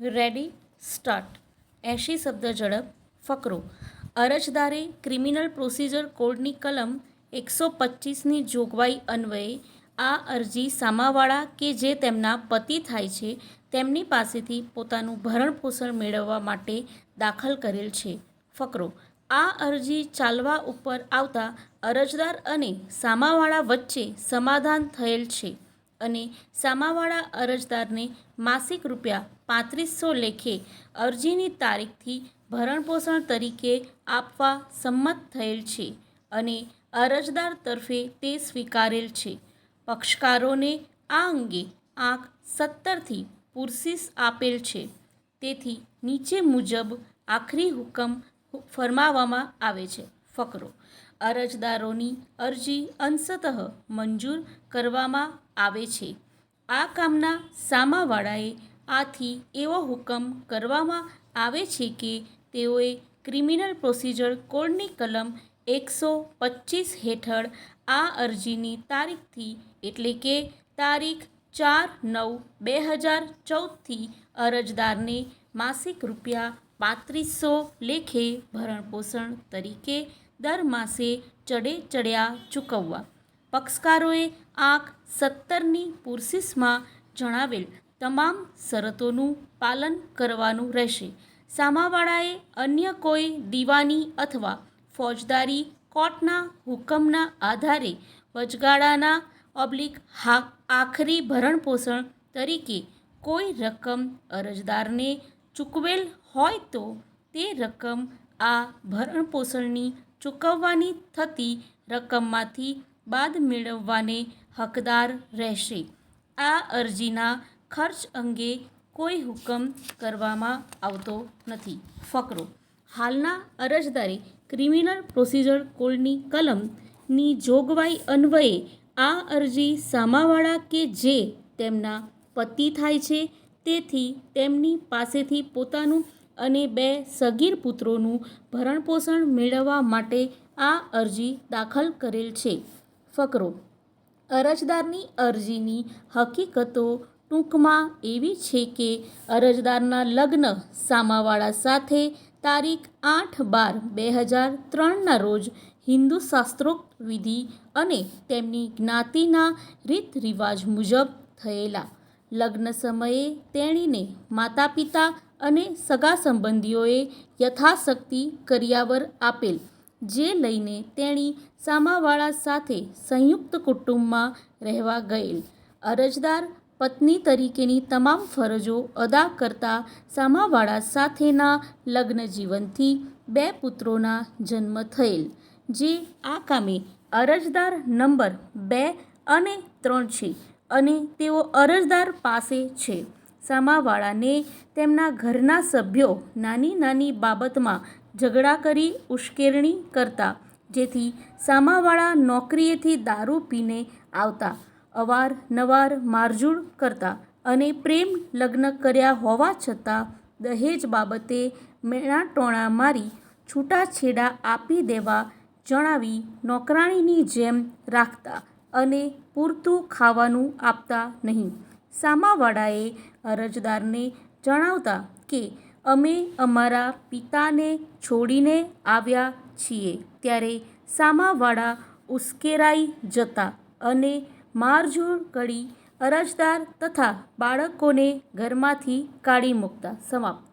Ready, start. એંશી શબ્દ ઝડપ, ફકરો. અરજદારે ક્રિમિનલ પ્રોસિજર કોડની કલમ એકસો પચીસની જોગવાઈ અન્વયે આ અરજી સામાવાળા કે જે તેમના પતિ થાય છે, તેમની પાસેથી પોતાનું ભરણપોષણ મેળવવા માટે દાખલ કરેલ છે. ફકરો. આ અરજી ચાલવા ઉપર આવતા અરજદાર અને સામાવાળા વચ્ચે સમાધાન થયેલ છે. અને સામાવાળા અરજદારને માસિક રૂપિયા પાંત્રીસો લેખે અરજીની તારીખથી ભરણપોષણ તરીકે આપવા સંમત થયેલ છે અને અરજદાર તરફે તે સ્વીકારેલ છે. પક્ષકારોને આ અંગે આંક સત્તરથી પુરસીસ આપેલ છે. તેથી નીચે મુજબ આખરી હુકમ ફરમાવવામાં આવે છે. ફકરો અરજદારોની અરજી અંશતઃ મંજૂર કરવામાં આવે છે. આ કામના સામાવાળાએ આથી એવો હુકમ કરવામાં આવે છે કે તેઓએ ક્રિમિનલ પ્રોસિજર કોડની કલમ એકસો પચીસ હેઠળ આ અરજીની તારીખથી એટલે કે તારીખ ચાર નવ બે હજાર ચૌદથી અરજદારને માસિક રૂપિયા પાંત્રીસો લેખે ભરણપોષણ તરીકે દર માસે ચડે ચડ્યા ચૂકવવા. પક્ષકારોએ આંક સત્તરની પુરસીસમાં જણાવેલ તમામ શરતોનું પાલન કરવાનું રહેશે. સામાવાળાએ અન્ય કોઈ દીવાની અથવા ફોજદારી કોર્ટના હુકમના આધારે વચગાળાના ઓબ્લિક આખરી ભરણપોષણ તરીકે કોઈ રકમ અરજદારને ચૂકવેલ હોય તો તે રકમ આ ભરણપોષણની ચૂકવવાની થતી રકમમાંથી બાદ મેળવવાને હકદાર રહેશે. આ અરજીના ખર્ચ અંગે કોઈ હુકમ કરવામાં આવતો નથી. ફકરો. હાલના અરજદારે ક્રિમિનલ પ્રોસિજર કોડની કલમની જોગવાઈ અન્વયે આ અરજી સામાવાળા કે જે તેમના પતિ થાય છે, તેથી તેમની પાસેથી પોતાનું અને બે સગીર પુત્રોનું ભરણપોષણ મેળવવા માટે આ અરજી દાખલ કરેલ છે. ફકરો. અરજદારની અરજીની હકીકતો ટૂંકમાં એવી છે કે અરજદારના લગ્ન સામાવાળા સાથે તારીખ આઠ બાર બે હજાર ત્રણના રોજ હિન્દુ શાસ્ત્રોક્ત વિધિ અને તેમની જ્ઞાતિના રીત રિવાજ મુજબ થયેલા. લગ્ન સમયે તેણીને માતા પિતા અને સગા સંબંધીઓએ યથાશક્તિ કરિયાવર આપેલ, જે લઈને તેણી સામાવાળા સાથે સંયુક્ત કુટુંબમાં રહેવા ગયેલ. અરજદાર પત્ની તરીકેની તમામ ફરજો અદા કરતા સામાવાળા સાથેના લગ્ન જીવનથી બે પુત્રોના જન્મ થયેલ, જે આ કામે અરજદાર નંબર બે અને ત્રણ છે અને તેઓ અરજદાર પાસે છે. સામાવાળાને તેમના ઘરના સભ્યો નાની નાની બાબતમાં ઝઘડા કરી ઉશ્કેરણી કરતા, જેથી સામાવાળા નોકરીએથી દારૂ પીને આવતા, અવારનવાર મારઝૂડ કરતા અને પ્રેમ લગ્ન કર્યા હોવા છતાં દહેજ બાબતે મેણાટોણા મારી છૂટાછેડા આપી દેવા જણાવી નોકરાણીની જેમ રાખતા અને પૂરતું ખાવાનું આપતા નહીં. સામાવાળાએ અરજદારને જણાવતા કે, અમે અમારા પિતાને છોડીને આવ્યા છીએ. ત્યારે સામાવાળા ઉશ્કેરાઈ જતા અને મારઝૂડ કરી અરજદાર તથા બાળકોને ઘરમાંથી કાઢી મૂકતા. સમાપ્ત.